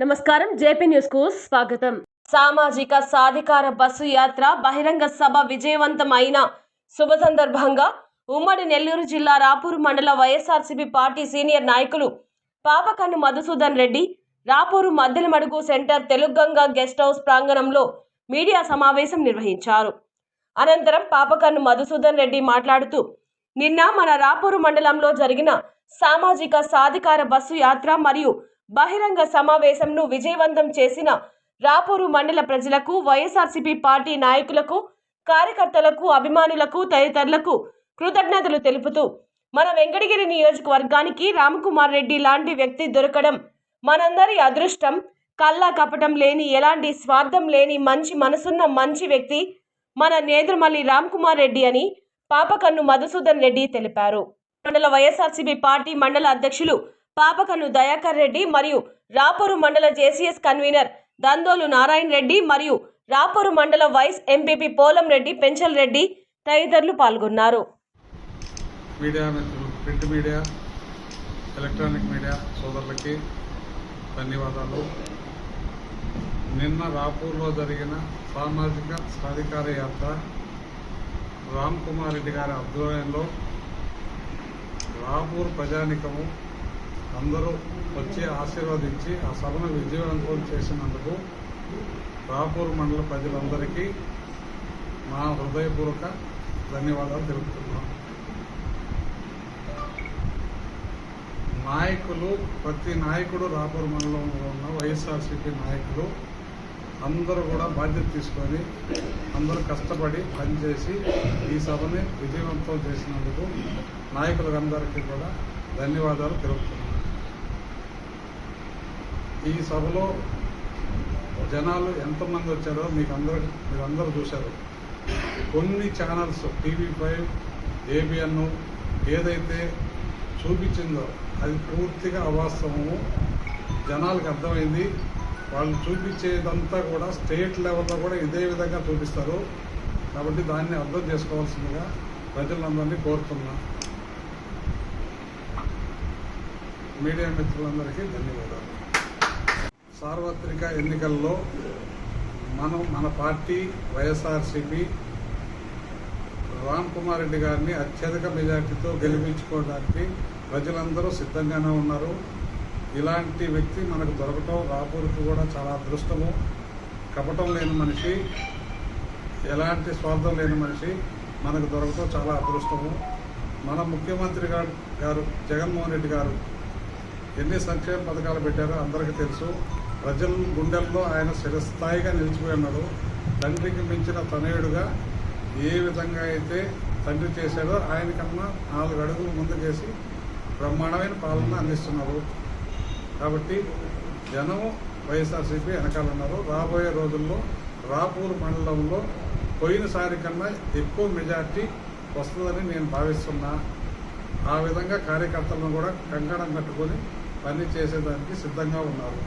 నమస్కారం. జేపీ న్యూస్కు స్వాగతం. సామాజిక సాధికార బస్సు యాత్ర బహిరంగ సభ విజయవంతం అయిన శుభ సందర్భంగా ఉమ్మడి నెల్లూరు జిల్లా రాపూరు మండల వైఎస్ఆర్సీపీ పార్టీ సీనియర్ నాయకులు Papakannu Madhusudan Reddy Rapur Maddelamadugu centre Teluganga guest house ప్రాంగణంలో మీడియా సమావేశం నిర్వహించారు. అనంతరం పాపకన్ను మధుసూదన్ రెడ్డి మాట్లాడుతూ నిన్న మన రాపూరు మండలంలో జరిగిన సామాజిక సాధికార బస్సు యాత్ర మరియు బహిరంగ సమావేశంను విజయవంతం చేసిన రాపూరు మండల ప్రజలకు వైఎస్ఆర్సీపీ పార్టీ నాయకులకు కార్యకర్తలకు అభిమానులకు తదితరులకు కృతజ్ఞతలు తెలుపుతూ మన వెంకటగిరి నియోజకవర్గానికి రామకుమార్ రెడ్డి లాంటి వ్యక్తి దొరకడం మనందరి అదృష్టం. కల్లా కపటం లేని ఎలాంటి స్వార్థం లేని మంచి మనసున్న మంచి వ్యక్తి మన నేదురుమల్లి రామ్కుమార్ రెడ్డి అని పాపకన్ను మధుసూదన్ రెడ్డి తెలిపారు. మండల వైఎస్ఆర్సీపీ పార్టీ మండల అధ్యక్షులు పాపకన్ను దయాకర్ రెడ్డి మరియు రాపూరు మండల జేసీఎస్ కన్వీనర్ దందోలు నారాయణ రెడ్డి మరియు రాపూరు మండల వైస్ ఎంపీపీ పోలం రెడ్డి పెంచల్ రెడ్డి తదితరులు పాల్గొన్నారు. మీడియా మిత్రులు ప్రింట్ మీడియా ఎలక్ట్రానిక్ మీడియా సోదరులకి ధన్యవాదాలు. నిన్న రాపూర్లో జరిగిన సామాజిక సాధికార యాత్ర రామ్ కుమార్ రెడ్డి గారి ఆధ్వర్యంలో రాపూర్ ప్రజానికము అందరూ వచ్చి ఆశీర్వదించి ఆ సభను విజయవంతం చేసినందుకు రాపూర్ మండల ప్రజలందరికీ మా హృదయపూర్వక ధన్యవాదాలు తెలుపుతున్నాం నాయకులు ప్రతి నాయకుడు రాపూర్ మండలంలో ఉన్న వైఎస్ఆర్సీపీ నాయకులు అందరూ కూడా బాధ్యత తీసుకొని అందరూ కష్టపడి పనిచేసి ఈ సభని విజయవంతం చేసినందుకు నాయకులందరికీ కూడా ధన్యవాదాలు తెలుపుతున్నాను. ఈ సభలో జనాలు ఎంతమంది వచ్చారో మీకు అందరూ మీరు అందరూ చూశారు. కొన్ని ఛానల్స్ టీవీ ఫైవ్ ఏబిఎన్ ఏదైతే చూపించిందో అది పూర్తిగా అవాస్తవము. జనాలకు అర్థమైంది. వాళ్ళు చూపించేదంతా కూడా స్టేట్ లెవెల్లో కూడా ఇదే విధంగా చూపిస్తారు. కాబట్టి దాన్ని అర్థం చేసుకోవాల్సిందిగా ప్రజలందరినీ కోరుతున్నా. మీడియా మిత్రులందరికీ ధన్యవాదాలు. సార్వత్రిక ఎన్నికల్లో మనం మన పార్టీ వైఎస్ఆర్సిపి రామ్ కుమార్ రెడ్డి గారిని అత్యధిక మెజార్టీతో గెలిపించుకోవడానికి ప్రజలందరూ సిద్ధంగానే ఉన్నారు. ఇలాంటి వ్యక్తి మనకు దొరకటం రాపూర్కి కూడా చాలా అదృష్టము. కపటం లేని మనిషి ఎలాంటి స్వార్థం లేని మనిషి మనకు దొరకటం చాలా అదృష్టము. మన ముఖ్యమంత్రి గారు గారు జగన్మోహన్ రెడ్డి గారు ఎన్ని సంక్షేమ పథకాలు పెట్టారో అందరికీ తెలుసు. ప్రజల గుండెల్లో ఆయన శిరస్థాయిగా నిలిచిపోయి ఉన్నాడు. తండ్రికి మించిన తనయుడుగా ఏ విధంగా అయితే తండ్రి చేశాడో ఆయనకన్నా నాలుగు అడుగులు ముందుకేసి బ్రహ్మాండమైన పాలన అందిస్తున్నారు. కాబట్టి జనం వైఎస్ఆర్సీపీ వెనకాలన్నారు రాబోయే రోజుల్లో రాపూర్ మండలంలో పోయినసారి కన్నా ఎక్కువ మెజార్టీ వస్తుందని నేను భావిస్తున్నా. ఆ విధంగా కార్యకర్తలను కూడా కంకణం కట్టుకొని పని చేసేదానికి సిద్ధంగా ఉన్నారు.